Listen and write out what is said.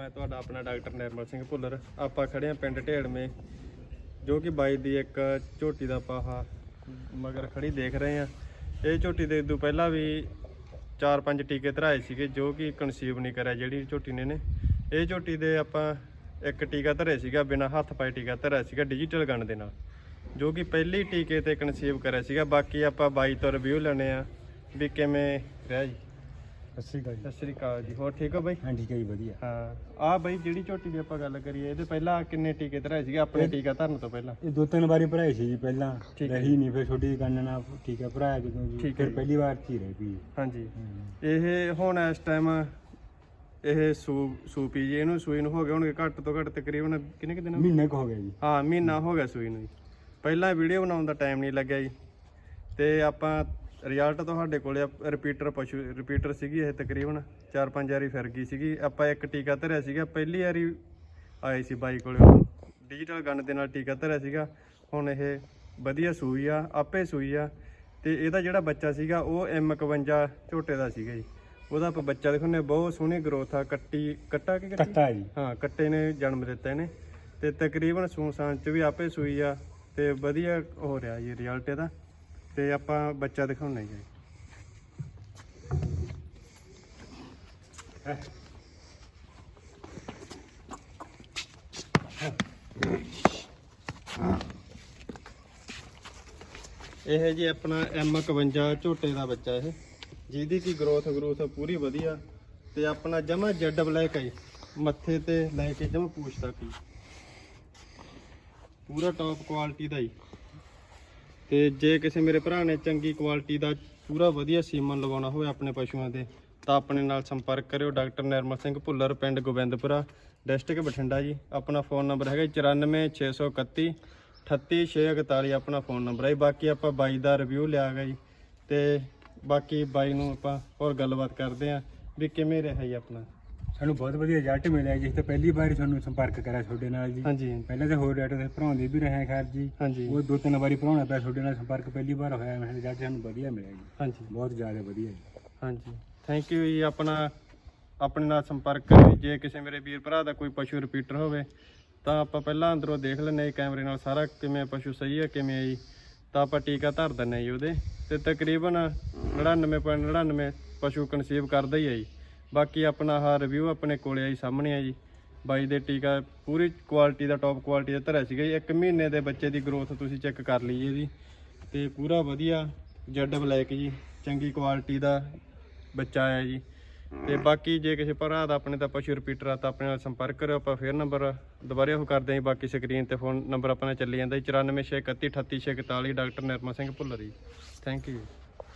ਮੈਂ ਤੁਹਾਡਾ ਆਪਣਾ ਡਾਕਟਰ ਨਿਰਮਲ ਸਿੰਘ ਭੁੱਲਰ। ਆਪਾਂ ਖੜੇ ਆ ਪਿੰਡ ਢੇੜਮੇ ਜੋ ਕਿ ਬਾਈ ਦੀ ਇੱਕ ਝੋਟੀ ਦਾ ਪਾਹਾ ਮਗਰ ਖੜੀ ਦੇਖ ਰਹੇ ਆ ਇਹ ਝੋਟੀ ਦੇ ਤੋਂ ਪਹਿਲਾਂ ਵੀ 4-5 ਟੀਕੇ ਧਰਾਏ ਸੀਗੇ, ਜੋ ਕਿ ਕਨਸੀਵ ਨਹੀਂ ਕਰਿਆ ਜਿਹੜੀ ਝੋਟੀ ਨੇ ਨੇ। ਇਹ ਝੋਟੀ ਦੇ ਆਪਾਂ ਇੱਕ ਟੀਕਾ ਧਰਿਆ ਸੀਗਾ, ਬਿਨਾ ਹੱਥ ਪਾਏ ਟੀਕਾ ਧਰਿਆ ਸੀਗਾ ਡਿਜੀਟਲ ਗਨ ਦੇ ਨਾਲ, ਜੋ ਕਿ ਪਹਿਲੀ ਟੀਕੇ ਤੇ ਕਨਸੀਵ ਕਰਿਆ ਸੀਗਾ। ਬਾਕੀ ਆਪਾਂ ਬਾਈ ਤੋਂ ਰਿਵਿਊ ਲੈਣੇ ਆ ਵੀ ਕਿਵੇਂ ਰਿਹਾ ਜੀ। ਸਤਿ ਸ਼੍ਰੀ ਅਕਾਲ ਜੀ। ਸਤਿ ਸ੍ਰੀ ਅਕਾਲ ਜੀ। ਹੋਰ ਠੀਕ ਹੋ ਬਾਈ? ਹਾਂ ਠੀਕ ਹੈ ਜੀ ਵਧੀਆ। ਹਾਂ। ਆ ਬਾਈ ਜਿਹੜੀ ਝੋਟੀ ਦੀ ਆਪਾਂ ਗੱਲ ਕਰੀਏ ਇਹਦੇ ਪਹਿਲਾਂ ਕਿੰਨੇ ਟੀਕੇ ਧਰਾਏ ਸੀਗੇ? ਆਪਣੇ ਟੀਕਾ ਧਰਨ ਤੋਂ ਪਹਿਲਾਂ। ਇਹ ਦੋ ਤਿੰਨ ਵਾਰੀ ਭਰਾਈ ਸੀ ਜੀ ਪਹਿਲਾਂ। ਠੀਕ ਹੈ। ਰਹੀ ਨਹੀਂ ਫਿਰ ਛੋਟੀ ਗੰਨ ਨਾਲ ਹੈ ਭਰਾਇਆ ਜਦੋਂ ਜੀ ਠੀਕ ਹੈ ਫਿਰ ਜੀ। ਪਹਿਲੀ ਵਾਰ ਚ ਹੀ ਰਹਿ ਪਈ ਹਾਂਜੀ। ਇਹ ਹੁਣ ਇਸ ਟਾਈਮ ਇਹ ਸੂ ਸੂਪੀ ਜੀ ਇਹਨੂੰ ਸੂਈ ਨੂੰ ਹੋ ਗਏ ਹੋਣਗੇ ਘੱਟ ਤੋਂ ਘੱਟ ਤਕਰੀਬਨ ਕਿੰਨੇ ਕਿ ਦਿਨ ਹੋ ਗਏ? ਮਹੀਨੇ ਕੁ ਹੋ ਗਿਆ ਜੀ। ਹਾਂ ਮਹੀਨਾ ਹੋ ਗਿਆ ਸੂਈ ਨੂੰ ਜੀ। ਪਹਿਲਾਂ ਵੀਡੀਓ ਬਣਾਉਣ ਦਾ ਟਾਈਮ ਨਹੀਂ ਲੱਗਿਆ ਜੀ। ਤੇ ਆਪਾਂ ਰਿਜ਼ਲਟ ਤੁਹਾਡੇ ਕੋਲੇ ਰਿਪੀਟਰ ਪਸ਼ੂ ਰਿਪੀਟਰ ਸੀਗੀ ਇਹ ਤਕਰੀਬਨ 4-5 ਵਾਰੀ ਫਿਰ ਗਈ ਸੀਗੀ। ਆਪਾਂ ਇੱਕ ਟੀਕਾ ਧਰਿਆ ਸੀਗਾ ਪਹਿਲੀ ਵਾਰੀ ਆਏ ਸੀ ਬਾਈ ਕੋਲੇ ਡਿਜੀਟਲ ਗਨ ਦੇ ਨਾਲ ਟੀਕਾ ਧਰਿਆ ਸੀਗਾ। ਹੁਣ ਇਹ ਵਧੀਆ ਸੂਈ ਆ ਆਪੇ ਸੂਈ ਆ। ਤੇ ਇਹਦਾ ਜਿਹੜਾ ਬੱਚਾ ਸੀਗਾ ਉਹ M51 ਝੋਟੇ ਦਾ ਸੀਗਾ ਜੀ। ਉਹਦਾ ਆਪਾਂ ਬੱਚਾ ਦਿਖਾਉਂਦੇ ਬਹੁਤ ਸੋਹਣੀ ਗਰੋਥ ਆ ਕੱਟੀ ਕੱਟਾ ਕਿ ਕੱਟੀ? ਕੱਟਾ ਜੀ। ਹਾਂ ਕੱਟੇ ਨੇ ਜਨਮ ਦਿੱਤਾ ਇਹਨੇ। ਤੇ ਤਕਰੀਬਨ ਸੂਸਾਨ ਚ ਵੀ ਆਪੇ ਸੂਈ ਆ। ਤੇ ਵਧੀਆ ਹੋ ਰਿਹਾ ਜੀ ਰਿਜ਼ਲਟ ਇਹਦਾ। ਤੇ ਆਪਾਂ ਬੱਚਾ ਦਿਖਾਉਣਾ ਜੀ। ਇਹ ਜੀ ਆਪਣਾ M51 ਝੋਟੇ ਦਾ ਬੱਚਾ ਇਹ। ਜਿਹਦੀ ਕੀ ਗਰੋਥ ਗਰੋਥ ਪੂਰੀ ਵਧੀਆ ਤੇ ਆਪਣਾ ਜਮਾ ਜੈਡ ਬਲੈਕ ਹੈ ਮੱਥੇ ਤੇ ਲੈ ਕੇ ਜਮਾ ਪੂਛ ਤੱਕ ਜੀ। ਪੂਰਾ ਟੌਪ ਕੁਆਲਿਟੀ ਦਾ ਜੀ। ਤੇ ਜੇ ਕਿਸੇ ਮੇਰੇ ਭਰਾ ਨੇ ਚੰਗੀ ਕੁਆਲਿਟੀ ਦਾ ਪੂਰਾ ਵਧੀਆ ਸੀਮਨ ਲਗਾਉਣਾ ਹੋਵੇ ਆਪਣੇ ਪਸ਼ੂਆਂ ਦੇ ਤਾਂ ਆਪਣੇ ਨਾਲ ਸੰਪਰਕ ਕਰਿਓ ਡਾਕਟਰ ਨਿਰਮਲ ਸਿੰਘ ਭੁੱਲਰ, ਪਿੰਡ ਗੋਬਿੰਦਪੁਰਾ, ਡਿਸਟ੍ਰਿਕਟ ਬਠਿੰਡਾ ਜੀ ਆਪਣਾ ਫੋਨ ਨੰਬਰ ਹੈਗਾ 94631 38641 ਆਪਣਾ ਫੋਨ ਨੰਬਰ ਹੈ ਜੀ। ਬਾਕੀ ਆਪਾਂ ਬਾਈ ਦਾ ਰਿਵਿਊ ਲਿਆ ਗਾ ਜੀ ਤੇ ਬਾਕੀ ਬਾਈ ਨੂੰ ਆਪਾਂ ਹੋਰ ਗੱਲਬਾਤ ਕਰਦੇ ਆਂ ਵੀ ਕਿਵੇਂ ਰਿਹਾ ਜੀ ਆਪਣਾ ਸਾਨੂੰ ਬਹੁਤ ਵਧੀਆ ਰਿਜ਼ਲਟ ਮਿਲਿਆ ਜਿਸ ਤੋਂ ਪਹਿਲੀ ਵਾਰ ਤੁਹਾਨੂੰ ਸੰਪਰਕ ਕਰਿਆ ਤੁਹਾਡੇ ਨਾਲ ਜੀ। ਹਾਂਜੀ। ਪਹਿਲਾਂ ਤਾਂ ਹੋਰ ਡਾਕਟਰ ਦੇ ਭਰਾਉਂਦੇ ਵੀ ਰਹੇ ਖੈਰ ਜੀ। ਹਾਂਜੀ। ਉਹ ਦੋ ਤਿੰਨ ਵਾਰੀ ਭਰਾਉਣਾ ਪਿਆ ਤੁਹਾਡੇ ਨਾਲ ਸੰਪਰਕ ਪਹਿਲੀ ਵਾਰ ਹੋਇਆ ਮੈਂ ਰਿਜ਼ਲਟ ਸਾਨੂੰ ਵਧੀਆ ਮਿਲਿਆ ਜੀ। ਹਾਂਜੀ। ਬਹੁਤ ਜ਼ਿਆਦਾ ਵਧੀਆ ਜੀ। ਹਾਂਜੀ। ਥੈਂਕ ਯੂ ਜੀ ਆਪਣਾ ਆਪਣੇ ਨਾਲ ਸੰਪਰਕ ਕਰਿਓ ਜੇ। ਕਿਸੇ ਮੇਰੇ ਵੀਰ ਭਰਾ ਦਾ ਕੋਈ ਪਸ਼ੂ ਰਿਪੀਟਰ ਹੋਵੇ ਤਾਂ ਆਪਾਂ ਪਹਿਲਾਂ ਅੰਦਰੋਂ ਦੇਖ ਲੈਂਦੇ ਹਾਂ ਕੈਮਰੇ ਨਾਲ ਸਾਰਾ ਕਿਵੇਂ ਪਸ਼ੂ ਸਹੀ ਹੈ ਕਿਵੇਂ ਹੈ ਜੀ। ਤਾਂ ਆਪਾਂ ਟੀਕਾ ਧਰ ਹਾਂ ਜੀ ਉਹਦੇ। ਤੇ ਤਕਰੀਬਨ 99.99 ਪਸ਼ੂ ਕਨਸੀਵ ਕਰਦਾ ਹੀ ਹੈ ਜੀ। ਬਾਕੀ ਆਪਣਾ ਆਹ ਰਿਵਿਊ ਆਪਣੇ ਕੋਲੇ ਆਈ ਸਾਹਮਣੇ ਆ ਜੀ। ਬਾਈ ਦੇ ਟੀਕਾ ਪੂਰੀ ਕੁਆਲਿਟੀ ਦਾ ਟੌਪ ਕੁਆਲਿਟੀ ਦਾ ਧਰਿਆ ਸੀਗਾ ਜੀ। ਇੱਕ ਮਹੀਨੇ ਦੇ ਬੱਚੇ ਦੀ ਗਰੋਥ ਤੁਸੀਂ ਚੈੱਕ ਕਰ ਲਈ ਇਹਦੀ ਤੇ ਪੂਰਾ ਵਧੀਆ ਜੈਡ ਬਲੈਕ ਜੀ, ਚੰਗੀ ਕੁਆਲਿਟੀ ਦਾ ਬੱਚਾ ਆਇਆ ਜੀ। ਤੇ ਬਾਕੀ ਜੇ ਕਿਸੇ ਭਰਾ ਦਾ ਆਪਣੇ ਦਾ ਪਸ਼ੂ ਰਿਪੀਟਰ ਆ, ਤਾਂ ਆਪਣੇ ਨਾਲ ਸੰਪਰਕ ਕਰਿਓ, ਆਪਾਂ ਫੇਰ ਨੰਬਰ ਦੁਬਾਰੇ ਉਹ ਕਰਦੇ ਹਾਂ ਜੀ। ਬਾਕੀ ਸਕਰੀਨ ਤੇ ਫੋਨ ਨੰਬਰ ਆਪਣਾ ਚੱਲੀ ਜਾਂਦਾ ਜੀ। 9461388641 ਡਾਕਟਰ ਨਿਰਮਾ ਸਿੰਘ ਭੁੱਲਰ ਜੀ। Thank you